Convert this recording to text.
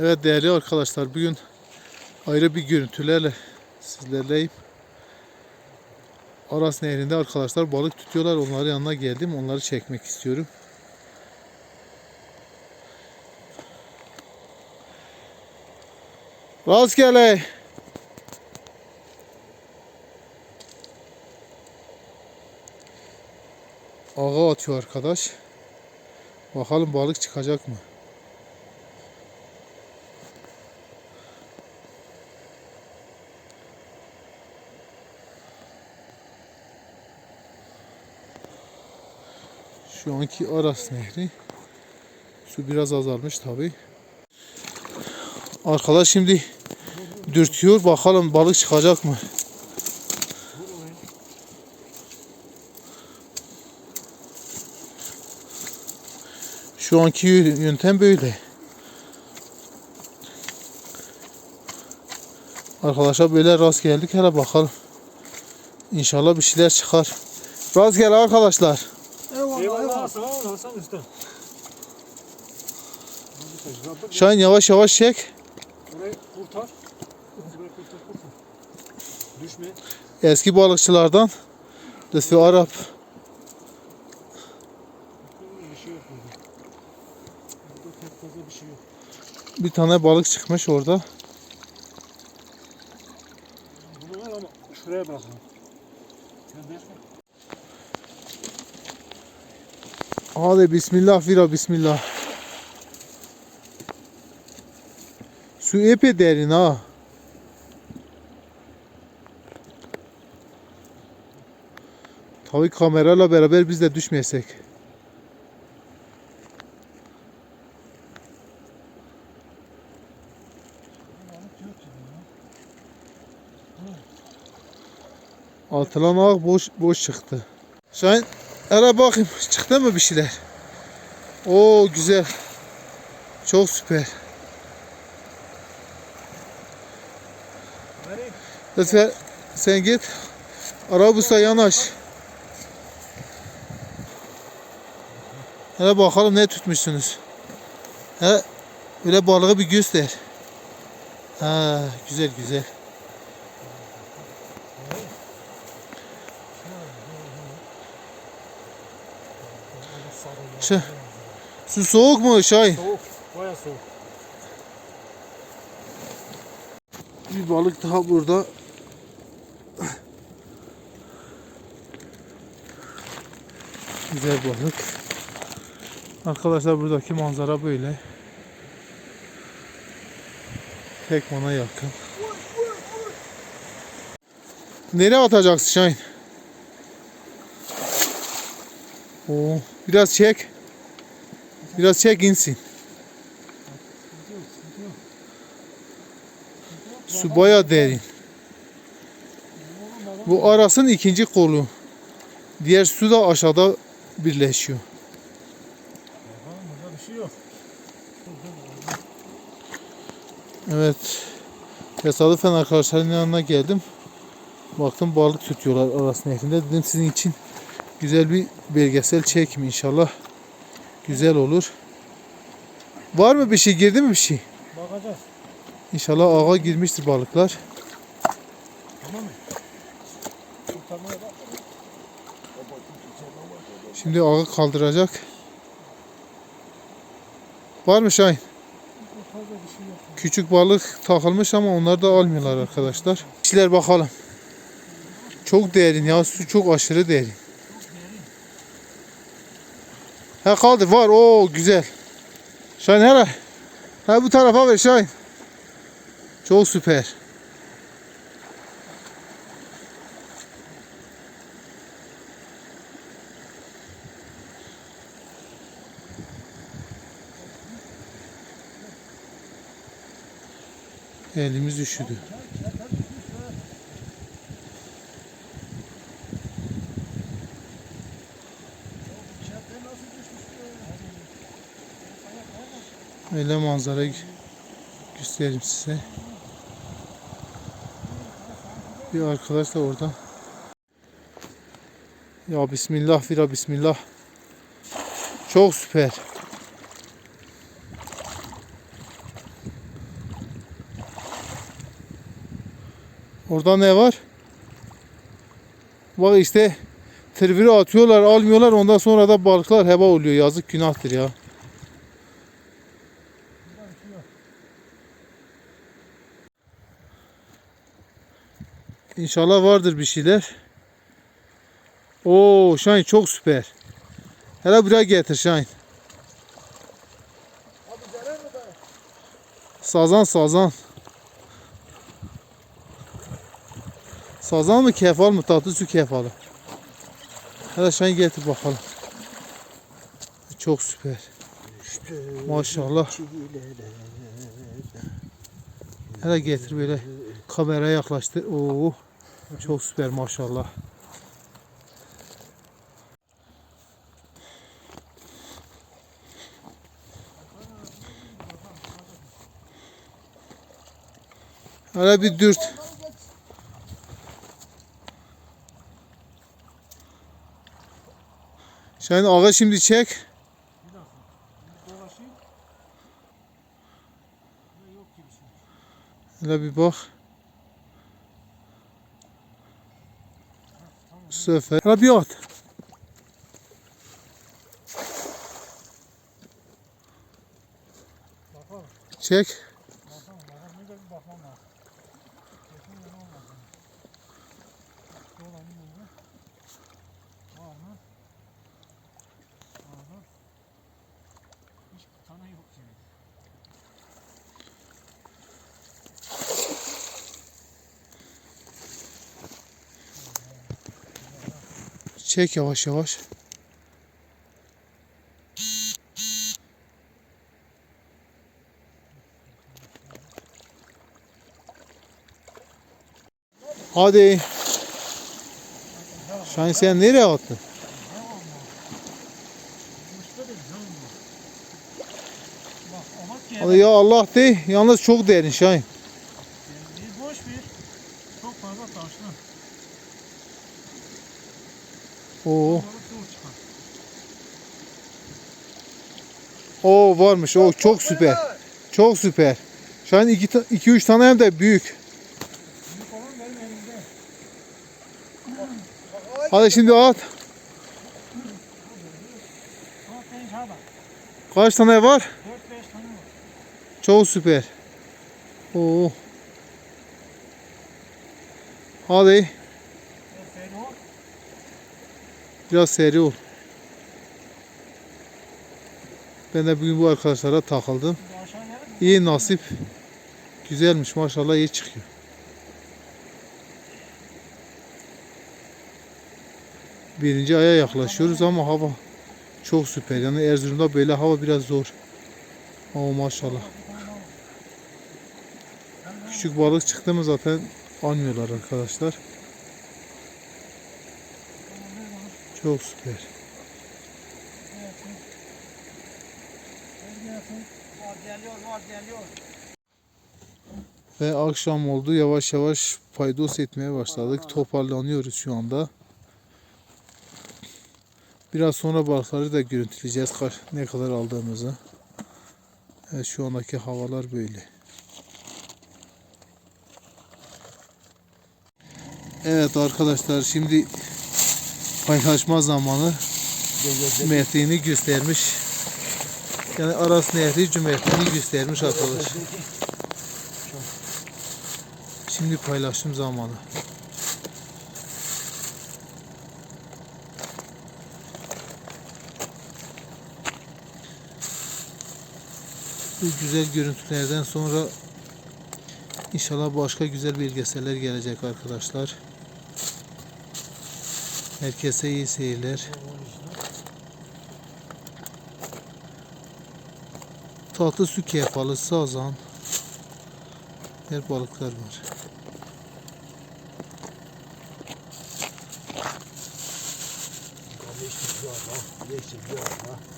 Evet değerli arkadaşlar bugün ayrı bir görüntülerle sizlerleyim. Aras Nehri'nde arkadaşlar balık tutuyorlar. Onların yanına geldim. Onları çekmek istiyorum. Rastgele. Ağa atıyor arkadaş. Bakalım balık çıkacak mı? Şu anki Aras Nehri. Su biraz azalmış tabi. Arkadaş şimdi dürtüyor. Bakalım balık çıkacak mı? Şu anki yöntem böyle. Arkadaşlar böyle rast geldik. Hele bakalım. İnşallah bir şeyler çıkar. Rast gel arkadaşlar. Sağ. Şahin yavaş yavaş çek. Burayı kurtar. Burayı kurtar kurtar. Düşme. Eski balıkçılardan Lütfi Arap. Bir şey yok burada. Burada pek fazla bir şey yok. Bir tane balık çıkmış orada. Bunu ver ama şuraya bırakalım. Gönder. Hadi bismillah vira bismillah. Su epey derin ha. Tabii kamerayla beraber biz de düşmesek. Atılan ağ boş boş çıktı. Şahin hele bakayım çıktı mı bir şeyler? Oo güzel. Çok süper. Lütfen sen git. Arabus'a yanaş. Hele bakalım ne tutmuşsunuz. He, öyle balığı bir göster. Ha, güzel güzel. Şu, su soğuk mu Şahin? Soğuk. Baya soğuk. Bir balık daha burada. Güzel balık. Arkadaşlar buradaki manzara böyle. Tekmana yakın. Nereye atacaksın Şahin? Oo, biraz çek. Biraz çek insin. Su baya derin. Bu arasın ikinci kolu. Diğer su da aşağıda birleşiyor. Evet. Tesadüfen arkadaşların yanına geldim. Baktım balık tutuyorlar Aras Nehri'nde. Dedim sizin için güzel bir belgesel çekim inşallah. Güzel olur. Var mı bir şey? Girdi mi bir şey? Bakacağız. İnşallah ağa girmiştir balıklar. Tamam mı? Şimdi ağı kaldıracak. Var mı Şahin? Küçük balık takılmış ama onlar da almıyorlar arkadaşlar. İşler bakalım. Çok derin ya su çok aşırı derin. Ha kaldı var o güzel. Şahin hele. Ha bu tarafa ver Şahin. Çok süper. Elimiz üşüdü. Öyle manzara göstereyim size. Bir arkadaş da orada. Ya bismillah fira bismillah. Çok süper. Orada ne var? Bak işte triviri atıyorlar, almıyorlar. Ondan sonra da balıklar heba oluyor. Yazık günahtır ya. İnşallah vardır bir şeyler. Oo Şahin çok süper. Hele buraya getir Şahin. Sazan sazan. Sazan mı kefal mı tatlı su kefalı. Hele Şahin getir bakalım. Çok süper. Maşallah. Hele getir böyle kameraya yaklaştır. Oo. Çok süper maşallah. Hele bir dürt. Şahin ağa şimdi çek. Hele bir bak. Sefer. Hele bir at. Bakalım. Çek. Bakalım. Bakalım. Ne de bir bakmam lazım. Kesin yana olmaz. yani. Dolanayım burada. Var mı? Var mı? Hiçbir tane yok gibi. Çek yavaş yavaş. Hadi. Şahin sen nereye attın? Ya Allah de. Yalnız çok derin Şahin. Bir boş bir. Çok fazla taşlı. Oo. Oo varmış. O çok süper. Çok süper. Şahin 2 2 3 tane hem de büyük. Hadi şimdi at. Kaç tane var? 4-5 tane var. Çok süper. Oo. Hadi Ben seni o. biraz seri ol. Ben de bugün bu arkadaşlara takıldım. İyi nasip. Güzelmiş maşallah iyi çıkıyor. Birinci aya yaklaşıyoruz ama hava çok süper. Yani Erzurum'da böyle hava biraz zor. Ama maşallah. Küçük balık çıktı mı zaten almıyorlar arkadaşlar. Çok süper. Ve akşam oldu. Yavaş yavaş paydos etmeye başladık. Toparlanıyoruz şu anda. Biraz sonra balıkları da görüntüleyeceğiz. Ne kadar aldığımızı. Evet şu andaki havalar böyle. Evet arkadaşlar şimdi paylaşma zamanı. Cömertliğini göstermiş. Yani Aras Nehri cömertliğini göstermiş arkadaş. Şimdi paylaşım zamanı. Bu güzel görüntülerden sonra inşallah başka güzel belgeseller gelecek arkadaşlar. Herkese iyi seyirler. Tatlı su kefalı, sazan. Her balıklar var. Yeşil bir ara, yeşil bir ara.